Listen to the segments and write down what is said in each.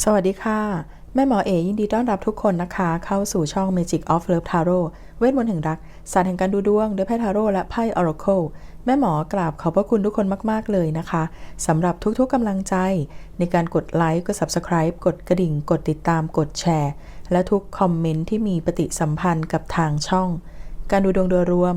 สวัสดีค่ะ แม่หมอเอยินดีต้อนรับทุกคนนะคะ เข้าสู่ช่อง Magic of Love Tarot เวทมนต์แห่งรัก ศาสตร์แห่งการดูดวงด้วยไพ่ทาโร่และไพ่ Oracle แม่หมอกราบขอบพระคุณทุกคนมาก ๆ เลยนะคะสำหรับทุกๆกำลังใจในการกดไลค์กด Subscribe กดกระดิ่ง กดติดตามกดแชร์ และทุกคอมเมนต์ที่มีปฏิสัมพันธ์กับทางช่อง การดูดวงโดยรวม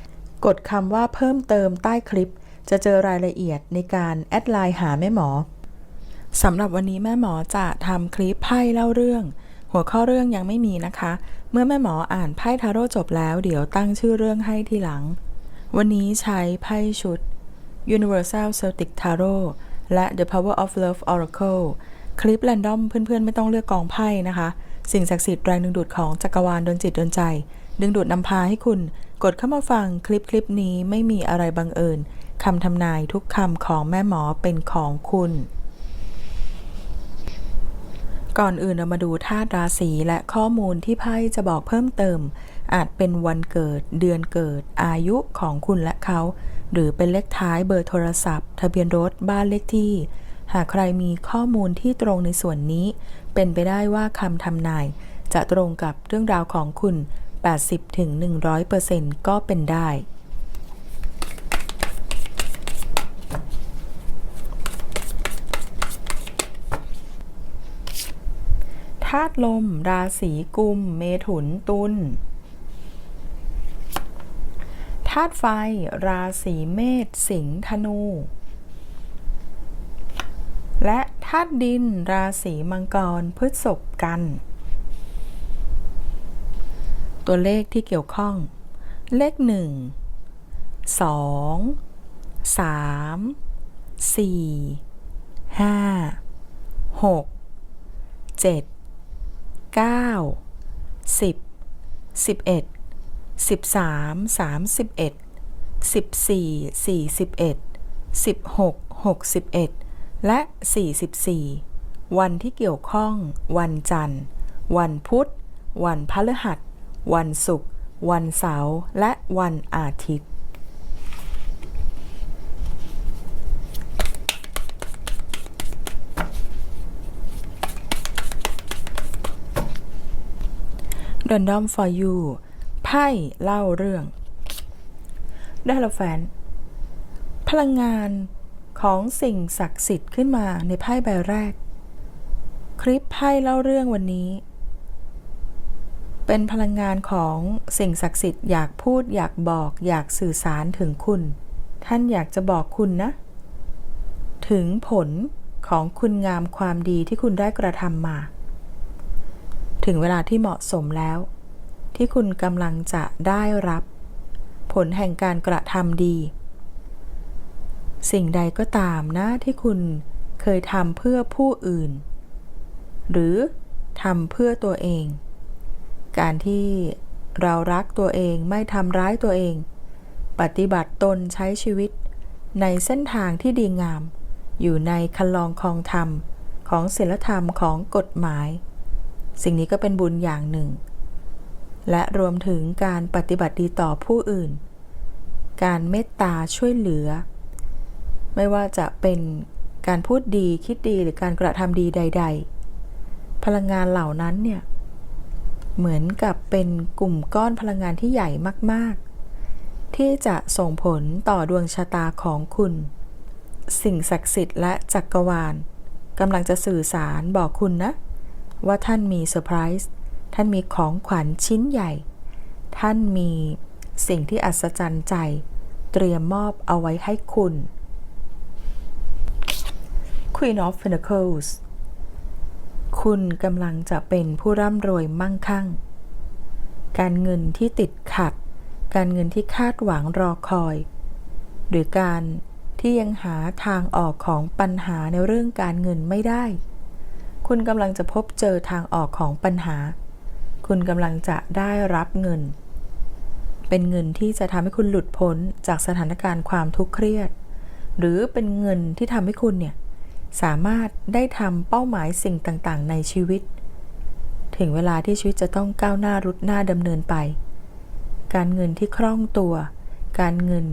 กดคำว่าเพิ่มเติมใต้คลิป จะเจอรายละเอียดในการแอดไลน์หาแม่หมอสำหรับวันนี้แม่หมอจะทำคลิปไพ่เล่าเรื่อง หัวข้อเรื่องยังไม่มีนะคะ เมื่อแม่หมออ่านไพ่ทาโร่จบแล้วเดี๋ยวตั้งชื่อเรื่องให้ทีหลัง วันนี้ใช้ไพ่ชุด Universal Celtic Tarot และ The Power of Love Oracle คลิปแรนดอมเพื่อนๆ ไม่ต้องเลือกกองไพ่นะคะ สิ่งศักดิ์สิทธิ์แรงดึงดูดของจักรวาลดนจิตดนใจ ดึงดูดนำพาให้คุณ กดเข้ามาฟังคลิปคลิปนี้ไม่มีอะไรบังเอิญคำทำนายทุกคำของแม่หมอเป็นของคุณ ก่อนอื่นเรามาดูธาตุราศีและข้อมูลที่ไพ่จะบอกเพิ่มเติม อาจเป็นวันเกิด เดือนเกิด อายุของคุณและเขา หรือเป็นเลขท้ายเบอร์โทรศัพท์ ทะเบียนรถบ้านเลขที่ หากใครมีข้อมูลที่ตรงในส่วนนี้ เป็นไปได้ว่าคำทำนายจะตรงกับเรื่องราวของคุณ 80-100%ก็เป็นได้ ธาตุลม ราศีกุม เมถุนตุลธาตุไฟ ราศีเมษสิงห์ธนู และธาตุดิน ราศีมังกรพฤษภกัน ตัวเลขที่เกี่ยวข้อง เลขหนึ่งสองสามสี่ห้าหกเจ็ดเก้าสิบสิบเอ็ดสิบสามสามสิบเอ็ดสิบสี่สี่สิบเอ็ดสิบหกหกสิบเอ็ดและสี่สิบสี่วันที่เกี่ยวข้อง วันจันทร์ วันพุธ วันพฤหัส วันศุกร์วันเสาร์และวันอาทิตย์ Random for you ไพ่เล่าเรื่องได้แล้วแฟน พลังงานของสิ่งศักดิ์สิทธิ์ขึ้นมาในไพ่ใบแรก คลิปไพ่เล่าเรื่องวันนี้ เป็นพลังงานของสิ่งศักดิ์สิทธิ์อยากพูดอยากบอกอยากสื่อสารถึงคุณ ท่านอยากจะบอกคุณนะ ถึงผลของคุณงามความดีที่คุณได้กระทำมา ถึงเวลาที่เหมาะสมแล้ว ที่คุณกำลังจะได้รับ ผลแห่งการกระทำดี สิ่งใดก็ตามนะที่คุณเคยทำเพื่อผู้อื่น หรือทำเพื่อตัวเอง การที่เรารักตัวเองไม่ทำร้ายตัวเอง ปฏิบัติตนใช้ชีวิต ในเส้นทางที่ดีงาม อยู่ในคันลองคองธรรม ของศีลธรรมของกฎหมาย สิ่งนี้ก็เป็นบุญอย่างหนึ่ง และรวมถึงการปฏิบัติดีต่อผู้อื่น การเมตตาช่วยเหลือ ไม่ว่าจะเป็นการพูดดีคิดดีหรือการกระทำดีใด ๆ พลังงานเหล่านั้นเนี่ย เหมือนกับเป็นกลุ่มก้อนพลังงานที่ใหญ่มาก ๆ ที่จะส่งผลต่อดวงชะตาของคุณ สิ่งศักดิ์สิทธิ์และจักรวาลกำลังจะสื่อสารบอกคุณนะ ว่าท่านมีเซอร์ไพรส์ท่านมีของขวัญชิ้นใหญ่ ท่านมีสิ่งที่อัศจรรย์ใจ เตรียมมอบเอาไว้ให้คุณ Queen of Pentacles คุณกำลังจะเป็นผู้ร่ำรวยมั่งคั่ง การเงินที่ติดขัด การเงินที่คาดหวังรอคอย หรือการที่ยังหาทางออกของปัญหาในเรื่องการเงินไม่ได้ คุณกำลังจะพบเจอทางออกของปัญหา คุณกำลังจะได้รับเงิน เป็นเงินที่จะทำให้คุณหลุดพ้นจากสถานการณ์ความทุกข์เครียด หรือเป็นเงินที่ทำให้คุณเนี่ย สามารถได้ทำเป้าหมายสิ่งต่างๆ ในชีวิต ถึงเวลาที่ชีวิตจะต้องก้าวหน้ารุดหน้าดำเนินไป การเงินที่คล่องตัว การเงิน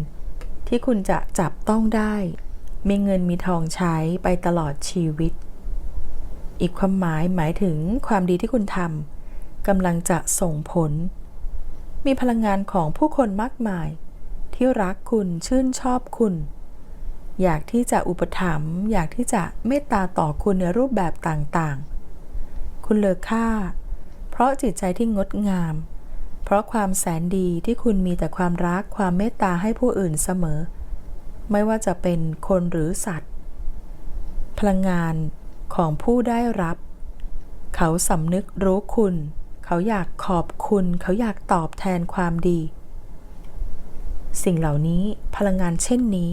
ที่คุณจะจับต้องได้ มีเงินมีทองใช้ไปตลอดชีวิต อีกความหมายหมายถึงความดีที่คุณทำกำลังจะส่งผล มีพลังงานของผู้คนมากมาย ที่รักคุณชื่นชอบคุณ อยากที่จะอุปถัมภ์อยากที่จะเมตตาต่อคุณในรูปแบบต่างๆ คุณเลอค่า เพราะจิตใจที่งดงาม เพราะความแสนดีที่คุณมีแต่ความรักความเมตตาให้ผู้อื่นเสมอ ไม่ว่าจะเป็นคนหรือสัตว์ พลังงานของผู้ได้รับ เขาสำนึกรู้คุณ เขาอยากขอบคุณ เขาอยากตอบแทนความดี สิ่งเหล่านี้พลังงานเช่นนี้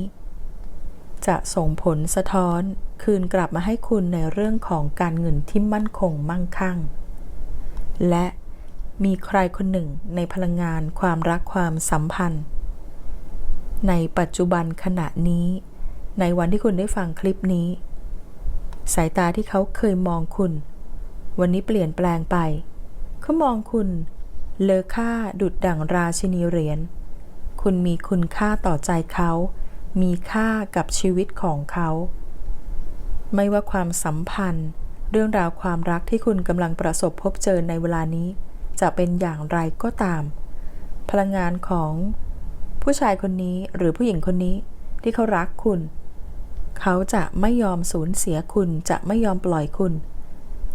จะส่งผลสะท้อนคืนกลับมาให้คุณในเรื่องของการเงินที่มั่นคงมั่งคั่ง และมีใครคนหนึ่งในพลังงานความรักความสัมพันธ์ ในปัจจุบันขณะนี้ ในวันที่คุณได้ฟังคลิปนี้ สายตาที่เขาเคยมองคุณ วันนี้เปลี่ยนแปลงไป เขามองคุณ เลอค่าดุดดั่งราชินีเหรียญคุณมีคุณค่าต่อใจเขา มีค่ากับชีวิตของเขา ไม่ว่าความสัมพันธ์ เรื่องราวความรักที่คุณกำลังประสบพบเจอในเวลานี้ จะเป็นอย่างไรก็ตาม พลังงานของผู้ชายคนนี้หรือผู้หญิงคนนี้ที่เขารักคุณ เขาจะไม่ยอมสูญเสียคุณจะไม่ยอมปล่อยคุณ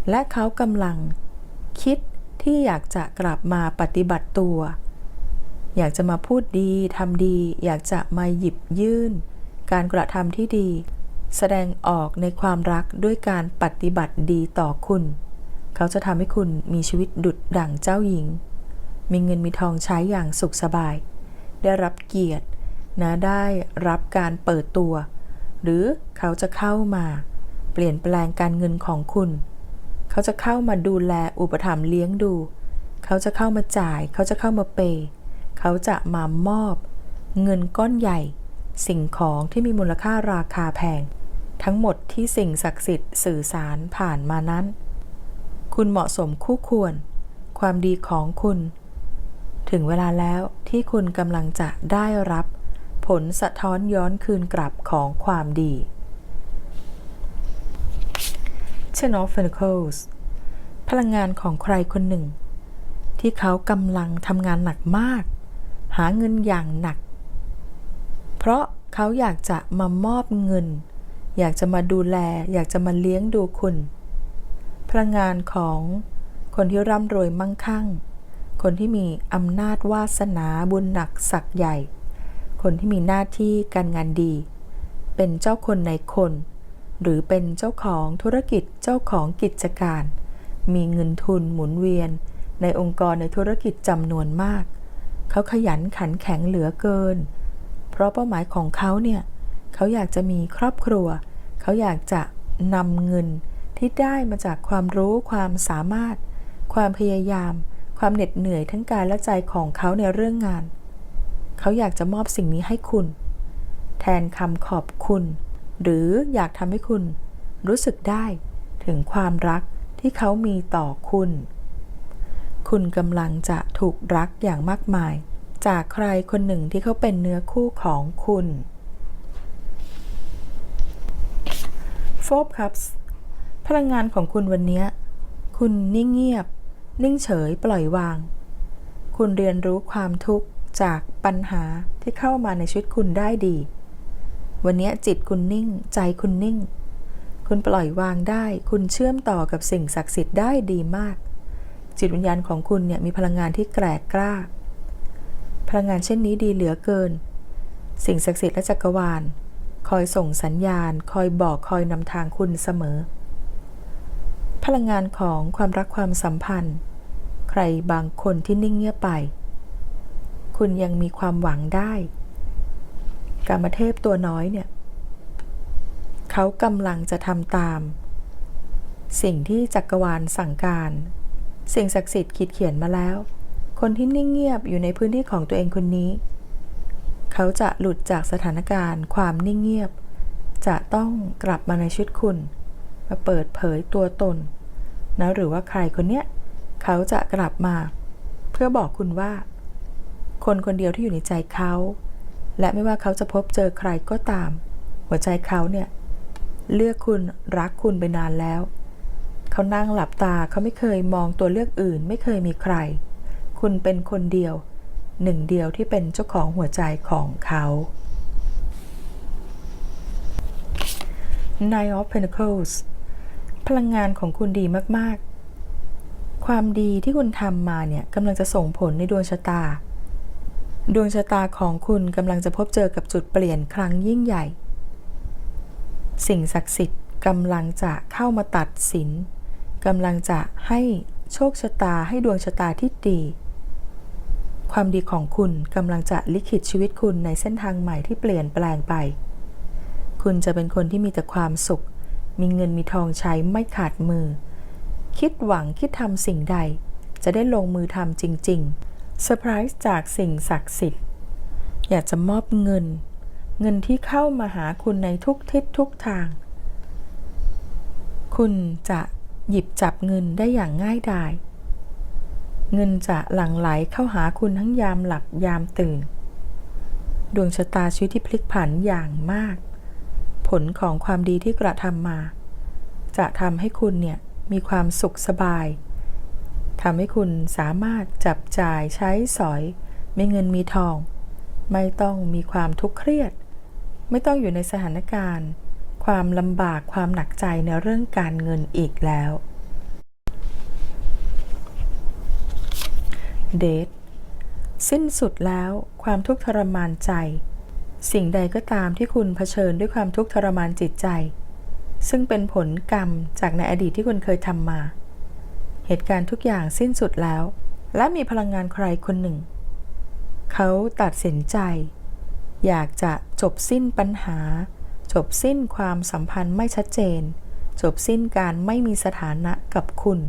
และเขากำลังคิดที่อยากจะกลับมาปฏิบัติตัว อยากจะมาพูดดีทำดี อยากจะมาหยิบยื่น การกระทำที่ดี แสดงออกในความรักด้วยการปฏิบัติดีต่อคุณ เขาจะทำให้คุณมีชีวิตดุจดั่งเจ้าหญิง มีเงินมีทองใช้อย่างสุขสบาย ได้รับเกียรตินะได้รับการเปิดตัว หรือเขาจะเข้ามา เปลี่ยนแปลงการเงินของคุณ เขาจะเข้ามาดูแลอุปถัมภ์เลี้ยงดู เขาจะเข้ามาจ่าย เขาจะเข้ามาเปย์ เขาจะมามอบ เงินก้อนใหญ่ สิ่งของที่มีมูลค่าราคาแพง ทั้งหมดที่สิ่งศักดิ์สิทธิ์สื่อสารผ่านมานั้น คุณเหมาะสมคู่ควร ความดีของคุณ ถึงเวลาแล้วที่คุณกำลังจะได้รับ ผลสะท้อนย้อนคืนกลับของความดี Ten of Pentacles พลังงานของใครคนหนึ่ง ที่เขากำลังทำงานหนักมาก หาเงินอย่างหนัก เพราะเขาอยากจะมามอบเงิน อยากจะมาดูแล อยากจะมาเลี้ยงดูคุณ พลังงานของคนที่ร่ำรวยมั่งคั่ง คนที่มีอำนาจวาสนาบุญหนักศักย์ใหญ่ คนที่มีหน้าที่การงานดี เป็นเจ้าคนในคน หรือเป็นเจ้าของธุรกิจเจ้าของกิจการ มีเงินทุนหมุนเวียน ในองค์กรในธุรกิจจำนวนมาก เขาขยันขันแข็งเหลือเกิน เพราะเป้าหมายของเขาเนี่ยเขาอยากจะมีครอบครัว เขาอยากจะนำเงินที่ได้มาจากความรู้ความสามารถ ความพยายาม ความเหน็ดเหนื่อยทั้งกายและใจของเขาในเรื่องงาน เขาอยากจะมอบสิ่งนี้ให้คุณ แทนคำขอบคุณ หรืออยากทำให้คุณรู้สึกได้ถึงความรักที่เขามีต่อคุณ คุณกำลังจะถูกรักอย่างมากมาย จากใครคนหนึ่งที่เขาเป็นเนื้อคู่ของคุณ Four Cups พลังงานของคุณวันนี้ คุณนิ่งเงียบ นิ่งเฉยปล่อยวาง คุณเรียนรู้ความทุกข์จากปัญหาที่เข้ามาในชีวิตคุณได้ดี วันนี้จิตคุณนิ่ง ใจคุณนิ่ง คุณปล่อยวางได้ คุณเชื่อมต่อกับสิ่งศักดิ์สิทธิ์ได้ดีมาก จิตวิญญาณของคุณเนี่ยมีพลังงานที่แกร่กล้า พลังงานเช่นนี้ดีเหลือเกิน สิ่งศักดิ์สิทธิ์และจักรวาล คอยส่งสัญญาณ คอยบอกคอยนำทางคุณเสมอ พลังงานของความรักความสัมพันธ์ ใครบางคนที่นิ่งเงียบไป คุณยังมีความหวังได้กามเทพตัวน้อยเนี่ยเขากำลังจะทำตาม สิ่งที่จักรวาลสั่งการ สิ่งศักดิ์สิทธิ์ขีดเขียนมาแล้ว คนที่นิ่งเงียบอยู่ในพื้นที่ของตัวเองคนนี้ เขาจะหลุดจากสถานการณ์ ความนิ่งเงียบ จะต้องกลับมาในชีวิตคุณ มาเปิดเผยตัวตนนะหรือว่าใครคนเนี้ยเขาจะกลับมา เพื่อบอกคุณว่า คนคนเดียวที่อยู่ในใจเขา และไม่ว่าเขาจะพบเจอใครก็ตาม หัวใจเขาเนี่ยเลือกคุณรักคุณไปนานแล้ว เขานั่งหลับตาเขาไม่เคยมองตัวเลือกอื่น ไม่เคยมีใคร คุณเป็นคนเดียว หนึ่งเดียวที่เป็นเจ้าของหัวใจของเขา Nine of Pentacles พลังงานของคุณดีมากๆ ความดีที่คุณทำมาเนี่ยกำลังจะส่งผลในดวงชะตา ดวงชะตาของคุณกำลังจะพบเจอกับจุดเปลี่ยนครั้งยิ่งใหญ่ สิ่งศักดิ์สิทธิ์กำลังจะเข้ามาตัดสิน กำลังจะให้โชคชะตาให้ดวงชะตาที่ดี ความดีของคุณกำลังจะลิขิตชีวิตคุณในเส้นทางใหม่ที่เปลี่ยนแปลงไป คุณจะเป็นคนที่มีแต่ความสุข มีเงินมีทองใช้ไม่ขาดมือ คิดหวังคิดทำสิ่งใด จะได้ลงมือทำจริงๆเซอร์ไพรส์จากสิ่งศักดิ์สิทธิ์ อยากจะมอบเงิน เงินที่เข้ามาหาคุณในทุกทิศทุกทาง คุณจะ หยิบจับเงินได้อย่างง่ายดาย เงินจะหลั่งไหลเข้าหาคุณทั้งยามหลับยามตื่น ดวงชะตาชีวิตที่พลิกผันอย่างมาก ผลของความดีที่กระทำมา จะทำให้คุณเนี่ยมีความสุขสบายทำให้คุณสามารถจับจ่ายใช้สอย มีเงินมีทอง ไม่ต้องมีความทุกข์เครียด ไม่ต้องอยู่ในสถานการณ์ ความลำบากความหนักใจในเรื่องการเงินอีกแล้วเดทสิ้นสุดแล้วความทุกข์ทรมานใจ สิ่งใดก็ตามที่คุณเผชิญด้วยความทุกข์ทรมานจิตใจ ซึ่งเป็นผลกรรมจากในอดีตที่คุณเคยทำมา เหตุการณ์ทุกอย่างสิ้นสุดแล้ว และมีพลังงานใครคนหนึ่ง เขาตัดสินใจ อยากจะจบสิ้นปัญหา จบสิ้นความสัมพันธ์ไม่ชัดเจน จบสิ้นการไม่มีสถานะกับคุณ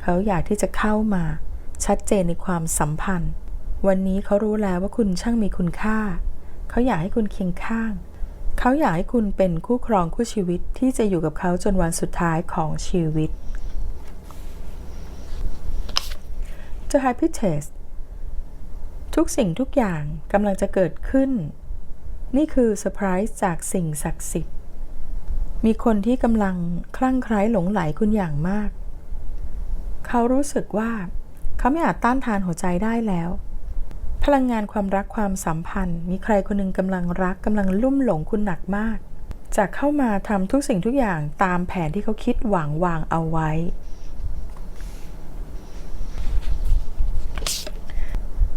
เขาอยากที่จะเข้ามา ชัดเจนในความสัมพันธ์ วันนี้เขารู้แล้วว่าคุณช่างมีคุณค่า เขาอยากให้คุณเคียงข้าง เขาอยากให้คุณเป็นคู่ครองคู่ชีวิตที่จะอยู่กับเขาจนวันสุดท้ายของชีวิต The High Priestess ทุกสิ่งทุกอย่างกำลังจะเกิดขึ้น นี่คือเซอร์ไพรส์จากสิ่งศักดิ์สิทธิ์ มีคนที่กำลังคลั่งไคล้หลงไหลคุณอย่างมาก เขารู้สึกว่า เขาไม่อาจต้านทานหัวใจได้แล้ว พลังงานความรักความสัมพันธ์ มีใครคนหนึ่งกำลังรักกำลังลุ่มหลงคุณหนักมากจะเข้ามาทำทุกสิ่งทุกอย่างตามแผนที่เขาคิดหวังวางเอาไว้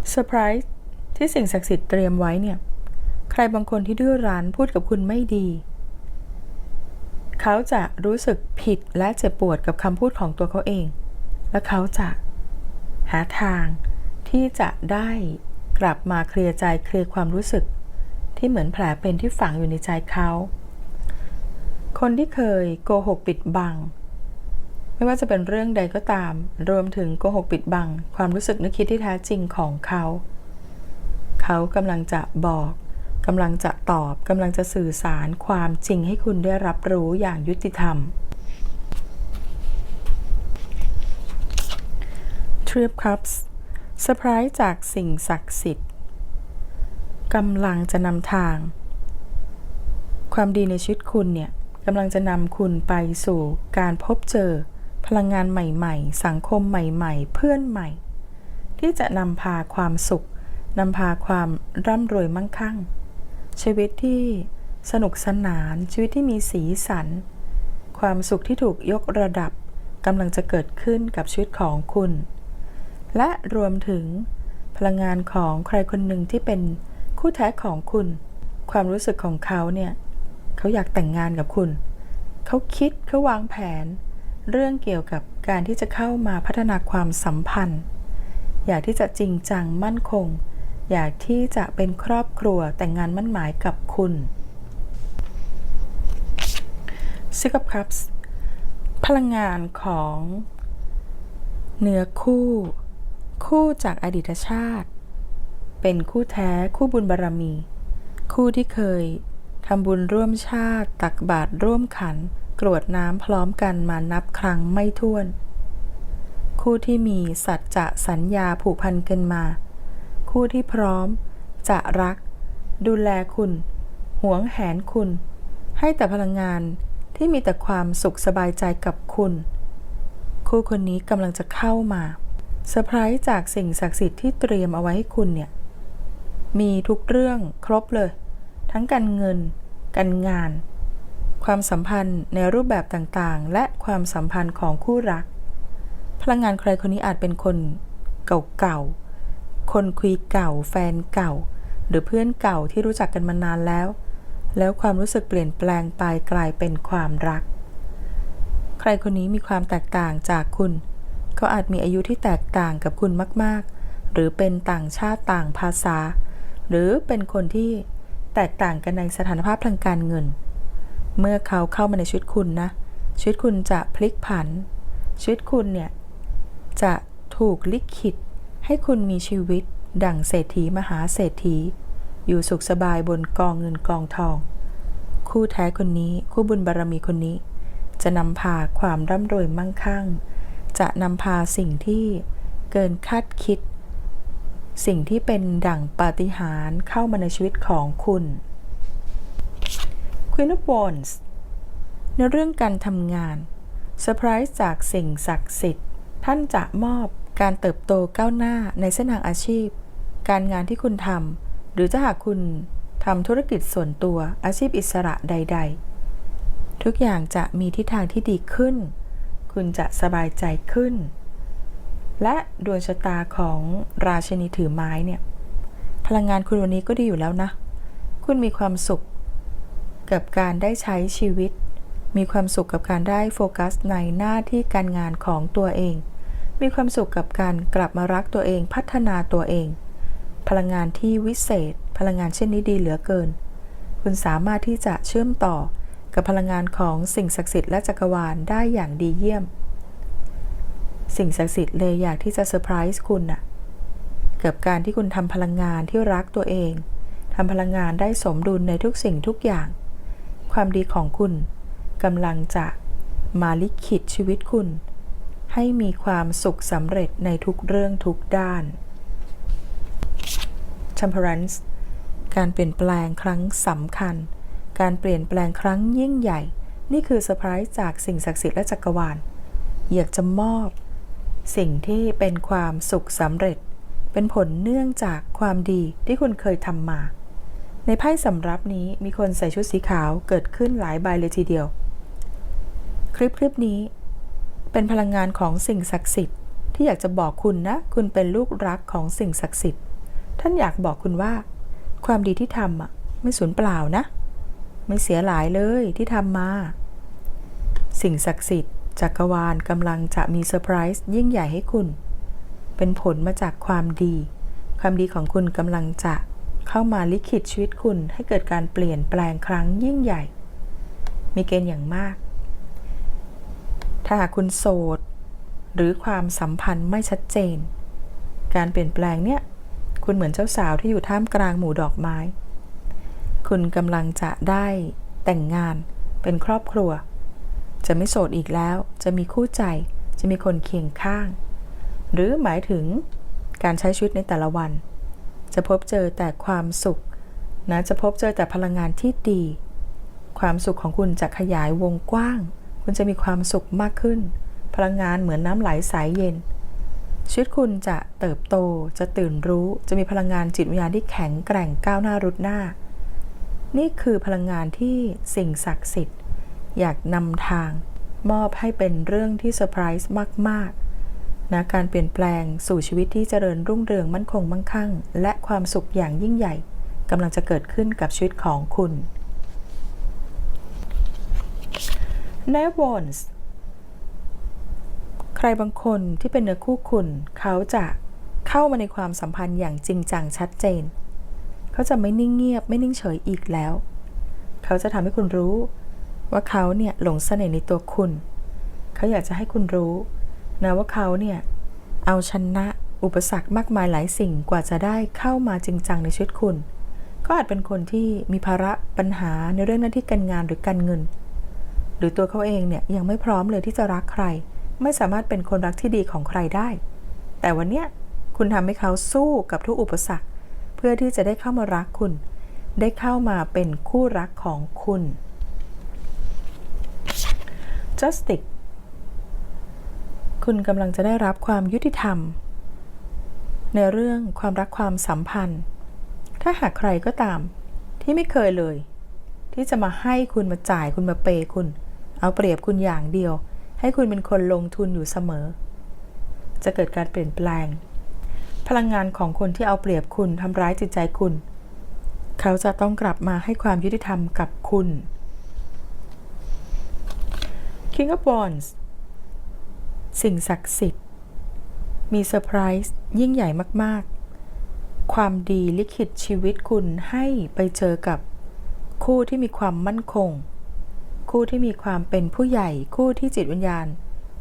เซอร์ไพรส์ที่สิ่งศักดิ์สิทธิ์เตรียมไว้เนี่ย ใครบางคนที่ดื้อรั้นพูดกับคุณไม่ดี เขาจะรู้สึกผิดและเจ็บปวดกับคำพูดของตัวเขาเอง และเขาจะ หาทางที่จะได้กลับมาเคลียร์ใจเคลียร์ความรู้สึก ที่เหมือนแผลเป็นที่ฝังอยู่ในใจเขา คนที่เคยโกหกปิดบัง ไม่ว่าจะเป็นเรื่องใดก็ตาม รวมถึงโกหกปิดบัง ความรู้สึกนึกคิดที่แท้จริงของเขา เขากำลังจะบอก กำลังจะตอบกำลังจะสื่อสารความจริงให้คุณได้รับรู้อย่างยุติธรรม t r i p Cups เซอร์ไพรส์จากสิ่งศักดิ์สิทธิ์กำลังจะนำทาง ความดีในชีวิตคุณเนี่ยกำลังจะนำคุณไปสู่การพบเจอ พลังงานใหม่ๆ สังคมใหม่ๆ เพื่อนใหม่ ที่จะนำพาความสุขนำพาความร่ำรวยมั่งคั่ง ชีวิตที่สนุกสนานชีวิตที่มีสีสัน ความสุขที่ถูกยกระดับกำลังจะเกิดขึ้นกับชีวิตของคุณ และรวมถึงพลังงานของใครคนหนึ่งที่เป็นคู่แท้ของคุณ ความรู้สึกของเขาเนี่ยเขาอยากแต่งงานกับคุณ เขาคิดเขาวางแผน เรื่องเกี่ยวกับการที่จะเข้ามาพัฒนาความสัมพันธ์ อยากที่จะจริงจังมั่นคง อยากที่จะเป็นครอบครัวแต่งงานมั่นหมายกับคุณ Six of Cups พลังงานของเนื้อคู่ คู่จากอดีตชาติ เป็นคู่แท้คู่บุญบารรมี คู่ที่เคยทำบุญร่วมชาติ ตักบาตรร่วมขัน กรวดน้ำพร้อมกันมานับครั้งไม่ถ้วน คู่ที่มีสัจจะสัญญาผูกพันกันมา คู่ที่พร้อม จะรัก ดูแลคุณ หวงแหนคุณ ให้แต่พลังงานที่มีแต่ความสุขสบายใจกับคุณ คู่คนนี้กำลังจะเข้ามาเซอร์ไพรส์จากสิ่งศักดิ์สิทธิ์ที่เตรียมเอาไว้ให้คุณเนี่ย มีทุกเรื่องครบเลย ทั้งการเงิน การงาน ความสัมพันธ์ในรูปแบบต่างๆ และความสัมพันธ์ของคู่รัก พลังงานใครคนนี้อาจเป็นคนเก่าๆ คนคุยเก่า แฟนเก่า หรือเพื่อนเก่าที่รู้จักกันมานานแล้ว แล้วความรู้สึกเปลี่ยนแปลงไปกลายเป็นความรัก ใครคนนี้มีความแตกต่างจากคุณ เขาอาจมีอายุที่แตกต่างกับคุณมาก ๆ หรือเป็นต่างชาติต่างภาษา หรือเป็นคนที่แตกต่างกันในสถานภาพทางการเงิน เมื่อเขาเข้ามาในชีวิตคุณนะ ชีวิตคุณจะพลิกผัน ชีวิตคุณเนี่ยจะถูกลิขิต ให้คุณมีชีวิต ดั่งเศรษฐีมหาเศรษฐี อยู่สุขสบายบนกองเงินกองทอง คู่แท้คนนี้คู่บุญบารรมีคนนี้ จะนำพาความร่ำรวยมั่งคั่ง จะนำพาสิ่งที่เกินคาดคิด สิ่งที่เป็นดั่งปาฏิหาริย์เข้ามาในชีวิตของคุณ Queen of Wands ในเรื่องการทำงานเซอร์ไพรส์จากสิ่งศักดิ์สิทธิ์ ท่านจะมอบ การเติบโตก้าวหน้าในเส้นทางอาชีพ การงานที่คุณทำหรือถ้าหากคุณทำธุรกิจส่วนตัวอาชีพอิสระใด ๆ ทุกอย่างจะมีทิศทางที่ดีขึ้น คุณจะสบายใจขึ้น และดวงชะตาของราชินีถือไม้เนี่ยพลังงานคุณวันนี้ก็ดีอยู่แล้วนะ คุณมีความสุข กับการได้ใช้ชีวิต มีความสุขกับการได้โฟกัสในหน้าที่การงานของตัวเอง มีความสุขกับการกลับมารักตัวเองพัฒนาตัวเอง พลังงานที่วิเศษ พลังงานเช่นนี้ดีเหลือเกิน คุณสามารถที่จะเชื่อมต่อกับพลังงานของสิ่งศักดิ์สิทธิ์และจักรวาลได้อย่างดีเยี่ยม สิ่งศักดิ์สิทธิ์เลยอยากที่จะเซอร์ไพรส์คุณน่ะกับการที่คุณทำพลังงานที่รักตัวเองทำพลังงานได้สมดุลในทุกสิ่งทุกอย่าง ความดีของคุณกำลังจะมาลิขิตชีวิตคุณ ให้มีความสุขสำเร็จในทุกเรื่องทุกด้าน Temperance การเปลี่ยนแปลงครั้งสำคัญ การเปลี่ยนแปลงครั้งยิ่งใหญ่ นี่คือเซอร์ไพรส์จากสิ่งศักดิ์สิทธิ์และจักรวาล อยากจะมอบ สิ่งที่เป็นความสุขสำเร็จ เป็นผลเนื่องจากความดีที่คุณเคยทำมา ในไพ่สำรับนี้มีคนใส่ชุดสีขาวเกิดขึ้นหลายใบเลยทีเดียว คลิปคลิปนี้ เป็นพลังงานของสิ่งศักดิ์สิทธิ์ที่อยากจะบอกคุณนะ คุณเป็นลูกรักของสิ่งศักดิ์สิทธิ์ ท่านอยากบอกคุณว่า ความดีที่ทำอะไม่สูญเปล่านะ ไม่เสียหลายเลยที่ทำมา สิ่งศักดิ์สิทธิ์จักรวาลกำลังจะมีเซอร์ไพรส์ยิ่งใหญ่ให้คุณ เป็นผลมาจากความดี ความดีของคุณกำลังจะเข้ามาลิขิตชีวิตคุณให้เกิดการเปลี่ยนแปลงครั้งยิ่งใหญ่ มีเกณฑ์อย่างมาก ถ้าหากคุณโสด หรือความสัมพันธ์ไม่ชัดเจน การเปลี่ยนแปลงเนี่ย คุณเหมือนเจ้าสาวที่อยู่ท่ามกลางหมู่ดอกไม้ คุณกำลังจะได้แต่งงานเป็นครอบครัว จะไม่โสดอีกแล้ว จะมีคู่ใจ จะมีคนเคียงข้าง หรือหมายถึงการใช้ชีวิตในแต่ละวัน จะพบเจอแต่ความสุขนะจะพบเจอแต่พลังงานที่ดี ความสุขของคุณจะขยายวงกว้าง คุณจะมีความสุขมากขึ้น พลังงานเหมือนน้ำไหลสายเย็น ชีวิตคุณจะเติบโต จะตื่นรู้ จะมีพลังงานจิตวิญญาณที่แข็งแกร่งก้าวหน้ารุดหน้า นี่คือพลังงานที่สิ่งศักดิ์สิทธิ์ อยากนำทาง มอบให้เป็นเรื่องที่เซอร์ไพรส์มากๆนะการเปลี่ยนแปลงสู่ชีวิตที่เจริญรุ่งเรืองมั่นคงมั่งคั่ง และความสุขอย่างยิ่งใหญ่กำลังจะเกิดขึ้นกับชีวิตของคุณ n e v o n s ใครบางคนที่เป็นเนื้อคู่คุณ เขาจะเข้ามาในความสัมพันธ์อย่างจริงจังชัดเจน เขาจะไม่นิ่งเงียบไม่นิ่งเฉยอีกแล้ว เขาจะทำให้คุณรู้ ว่าเขาเนี่ยหลงเสน่ห์ในตัวคุณ เขาอยากจะให้คุณรู้นะว่าเขาเนี่ยเอาชนะอุปสรรคมากมายหลายสิ่งกว่าจะได้เข้ามาจริงจังในชีวิตคุณ ก็อาจเป็นคนที่มีภาระปัญหาในเรื่องหน้าที่การงานหรือการเงิน หรือตัวเขาเองเนี่ยยังไม่พร้อมเลยที่จะรักใคร ไม่สามารถเป็นคนรักที่ดีของใครได้ แต่วันเนี้ยคุณทำให้เขาสู้กับทุกอุปสรรค เพื่อที่จะได้เข้ามารักคุณ ได้เข้ามาเป็นคู่รักของคุณ Justice คุณกำลังจะได้รับความยุติธรรม ในเรื่องความรักความสัมพันธ์ ถ้าหากใครก็ตามที่ไม่เคยเลย ที่จะมาให้คุณมาจ่ายคุณมาเปย์คุณ เอาเปรียบคุณอย่างเดียว ให้คุณเป็นคนลงทุนอยู่เสมอ จะเกิดการเปลี่ยนแปลง พลังงานของคนที่เอาเปรียบคุณทำร้ายจิตใจคุณ เขาจะต้องกลับมาให้ความยุติธรรมกับคุณ King of Wands สิ่งศักดิ์สิทธิ์ มีเซอร์ไพรส์ยิ่งใหญ่มาก ๆ ความดีลิขิตชีวิตคุณให้ไปเจอกับคู่ที่มีความมั่นคง คู่ที่มีความเป็นผู้ใหญ่คู่ที่จิตวิญญาณ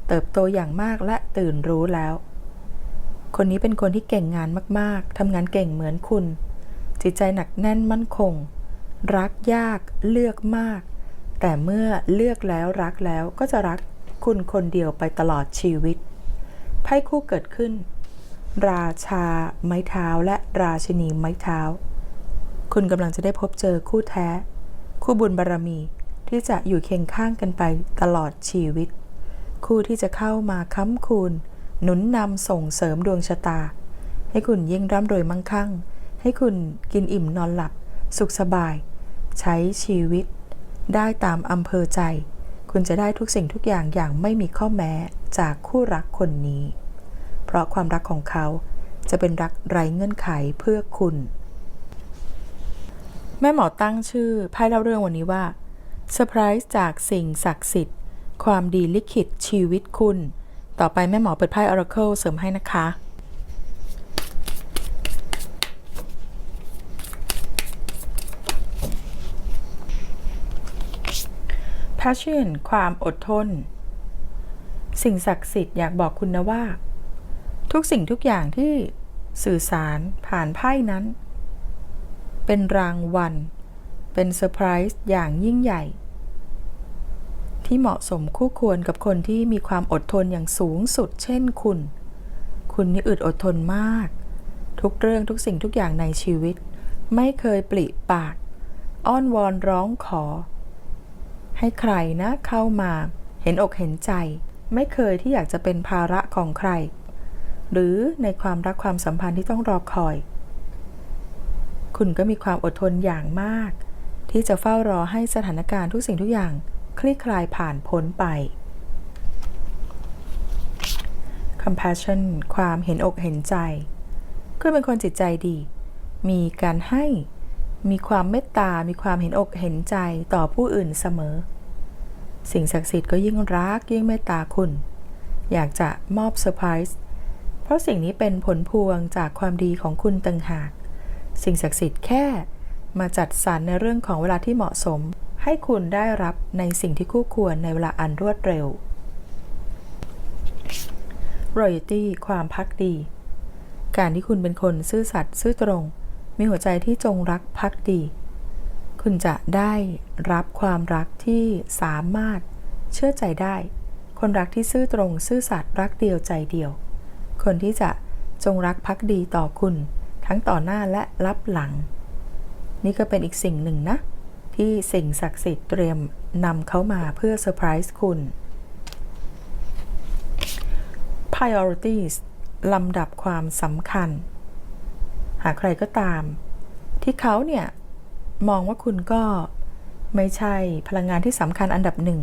เติบโตอย่างมากและตื่นรู้แล้ว คนนี้เป็นคนที่เก่งงานมากๆทำงานเก่งเหมือนคุณ จิตใจหนักแน่นมั่นคง รักยากเลือกมาก แต่เมื่อเลือกแล้วรักแล้วก็จะรักคุณคนเดียวไปตลอดชีวิตไพ่คู่เกิดขึ้น ราชา ไม้เท้าและราชินีไม้เท้า คุณกำลังจะได้พบเจอคู่แท้ คู่บุญบารรมี ที่จะอยู่เคียงข้างกันไปตลอดชีวิต คู่ที่จะเข้ามาค้ำคูณหนุนนำส่งเสริมดวงชะตา ให้คุณยิ่งร่ำรวยมั่งคั่ง ให้คุณกินอิ่มนอนหลับ สุขสบาย ใช้ชีวิต ได้ตามอำเภอใจ คุณจะได้ทุกสิ่งทุกอย่างอย่างไม่มีข้อแม้จากคู่รักคนนี้ เพราะความรักของเขาจะเป็นรักไร้เงื่อนไขเพื่อคุณ แม่หมอตั้งชื่อไพ่เล่าเรื่องวันนี้ว่า เซอร์ไพรส์จากสิ่งศักดิ์สิทธิ์ ความดีลิขิตชีวิตคุณ ต่อไปแม่หมอเปิดไพ่ Oracle เสริมให้นะคะ passion ความอดทน สิ่งศักดิ์สิทธิ์อยากบอกคุณนะว่า ทุกสิ่งทุกอย่างที่สื่อสารผ่านไพ่นั้น เป็นรางวัล เป็นเซอร์ไพรส์อย่างยิ่งใหญ่ ที่เหมาะสมคู่ควรกับคนที่มีความอดทนอย่างสูงสุด เช่นคุณ คุณนี่อึดอดทนมาก ทุกเรื่องทุกสิ่งทุกอย่างในชีวิต ไม่เคยปลิปาก อ้อนวอนร้องขอ ให้ใครนะเข้ามา เห็นอกเห็นใจ ไม่เคยที่อยากจะเป็นภาระของใคร หรือในความรักความสัมพันธ์ที่ต้องรอคอยคุณก็มีความอดทนอย่างมาก ที่จะเฝ้ารอให้สถานการณ์ทุกสิ่งทุกอย่าง คลี่คลายผ่านพ้นไป compassion ความเห็นอกเห็นใจคุณเป็นคนจิตใจดี มีการให้ มีความเมตตา มีความเห็นอกเห็นใจต่อผู้อื่นเสมอ สิ่งศักดิ์สิทธิ์ก็ยิ่งรักยิ่งเมตตาคุณ อยากจะมอบเซอร์ไพรส์ เพราะสิ่งนี้เป็นผลพวงจากความดีของคุณต่างหาก สิ่งศักดิ์สิทธิ์แค่ มาจัดสรรในเรื่องของเวลาที่เหมาะสม ให้คุณได้รับในสิ่งที่คู่ควรในเวลาอันรวดเร็ว royalty ความพักดี การที่คุณเป็นคนซื่อสัตย์ซื่อตรง มีหัวใจที่จงรักภักดี คุณจะได้รับความรักที่สามารถเชื่อใจได้ คนรักที่ซื่อตรง ซื่อสัตย์รักเดียวใจเดียว คนที่จะจงรักภักดีต่อคุณ ทั้งต่อหน้าและรับหลัง นี่ก็เป็นอีกสิ่งหนึ่งนะ ที่สิ่งศักดิ์สิทธิ์เตรียมนำเขามาเพื่อเซอร์ไพรส์คุณ priorities ลำดับความสำคัญ หากใครก็ตาม ที่เขาเนี่ย มองว่าคุณก็ไม่ใช่พลังงานที่สำคัญอันดับหนึ่ง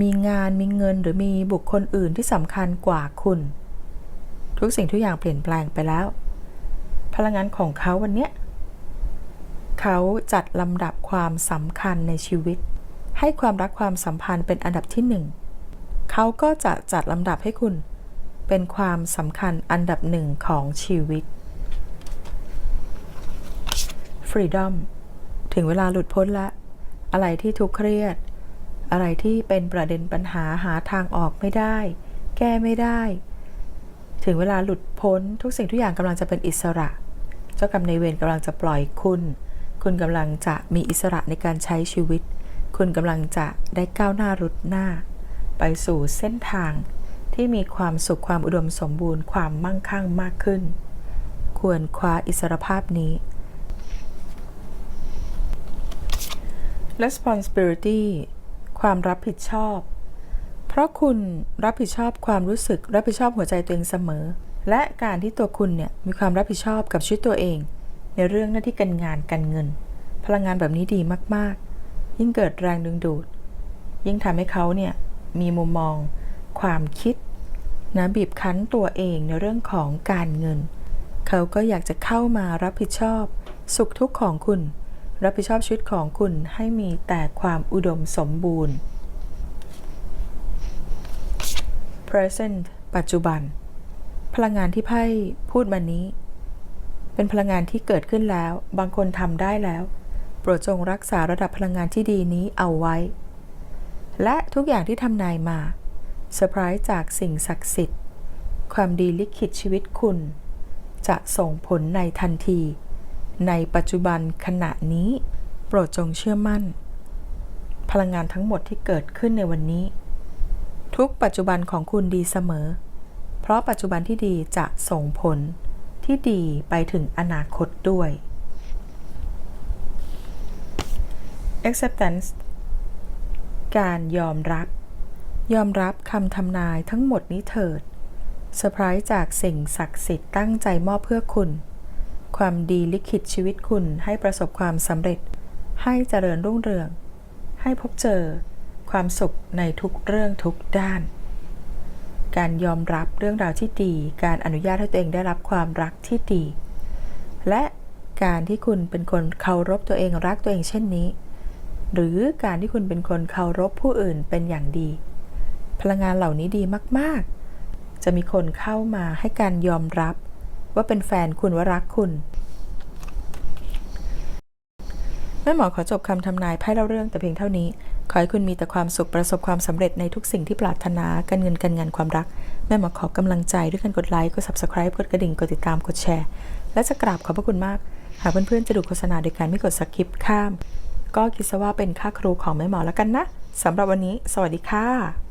มีงานมีเงินหรือมีบุคคลอื่นที่สำคัญกว่าคุณ ทุกสิ่งทุกอย่างเปลี่ยนแปลงไปแล้ว พลังงานของเขาวันเนี้ย เขาจัดลำดับความสำคัญในชีวิต ให้ความรักความสัมพันธ์เป็นอันดับที่หนึ่งเขาก็จะจัดลำดับให้คุณ เป็นความสำคัญอันดับหนึ่งของชีวิต Freedom ถึงเวลาหลุดพ้นละ อะไรที่ทุกข์เครียด อะไรที่เป็นประเด็นปัญหาหาทางออกไม่ได้ แก้ไม่ได้ ถึงเวลาหลุดพ้นทุกสิ่งทุกอย่างกำลังจะเป็นอิสระ เจ้ากรรมนายเวรกำลังจะปล่อยคุณ คุณกำลังจะมีอิสระในการใช้ชีวิต คุณกำลังจะได้ก้าวหน้ารุดหน้า ไปสู่เส้นทางที่มีความสุขความอุดมสมบูรณ์ความมั่งคั่งมากขึ้น ควรคว้าอิสรภาพนี้ responsibility ความรับผิดชอบ เพราะคุณรับผิดชอบความรู้สึกรับผิดชอบหัวใจตัวเองเสมอ และการที่ตัวคุณเนี่ยมีความรับผิดชอบกับชีวิตตัวเอง ในเรื่องหน้าที่การงานการเงิน พลังงานแบบนี้ดีมากๆ ยิ่งเกิดแรงดึงดูด ยิ่งทำให้เขาเนี่ยมีมุมมอง ความคิดนะบีบคั้นตัวเองในเรื่องของการเงิน เขาก็อยากจะเข้ามารับผิดชอบ สุขทุกข์ของคุณ รับผิดชอบชีวิตของคุณให้มีแต่ความอุดมสมบูรณ์ present ปัจจุบัน พลังงานที่ไพ่พูดมานี้ เป็นพลังงานที่เกิดขึ้นแล้ว บางคนทำได้แล้ว โปรดจงรักษาระดับพลังงานที่ดีนี้เอาไว้ และทุกอย่างที่ทำนายมาเซอร์ไพรส์จากสิ่งศักดิ์สิทธิ์ ความดีลิขิตชีวิตคุณ จะส่งผลในทันที ในปัจจุบันขณะนี้ โปรดจงเชื่อมั่น พลังงานทั้งหมดที่เกิดขึ้นในวันนี้ ทุกปัจจุบันของคุณดีเสมอ เพราะปัจจุบันที่ดีจะส่งผล ที่ดีไปถึงอนาคตด้วย acceptance การยอมรับ ยอมรับคำทำนายทั้งหมดนี้เถิดเซอร์ไพรส์จากสิ่งศักดิ์สิทธิ์ตั้งใจมอบเพื่อคุณ ความดีลิขิตชีวิตคุณให้ประสบความสำเร็จ ให้เจริญรุ่งเรือง ให้พบเจอความสุขในทุกเรื่องทุกด้าน การยอมรับเรื่องราวที่ดี การอนุญาตให้ตัวเองได้รับความรักที่ดี และการที่คุณเป็นคนเคารพตัวเองรักตัวเองเช่นนี้ หรือการที่คุณเป็นคนเคารพผู้อื่นเป็นอย่างดี พลังงานเหล่านี้ดีมาก ๆ จะมีคนเข้ามาให้การยอมรับ ว่าเป็นแฟนคุณว่ารักคุณแม่หมอขอจบคำทำนายไพ่เล่าเรื่องแต่เพียงเท่านี้ ขอให้คุณมีแต่ความสุขประสบความสำเร็จในทุกสิ่งที่ปรารถนาการเงินการงานความรัก แม่หมอขอกำลังใจด้วยการกดไลค์กด subscribe กดกระดิ่งกดติดตามกดแชร์ และจะกราบขอบพระคุณมาก หากเพื่อนๆจะดูโฆษณาโดยการไม่กดสกิปข้าม ก็คิดซะว่าเป็นค่าครูของแม่หมอแล้วกันนะสำหรับวันนี้ สวัสดีค่ะ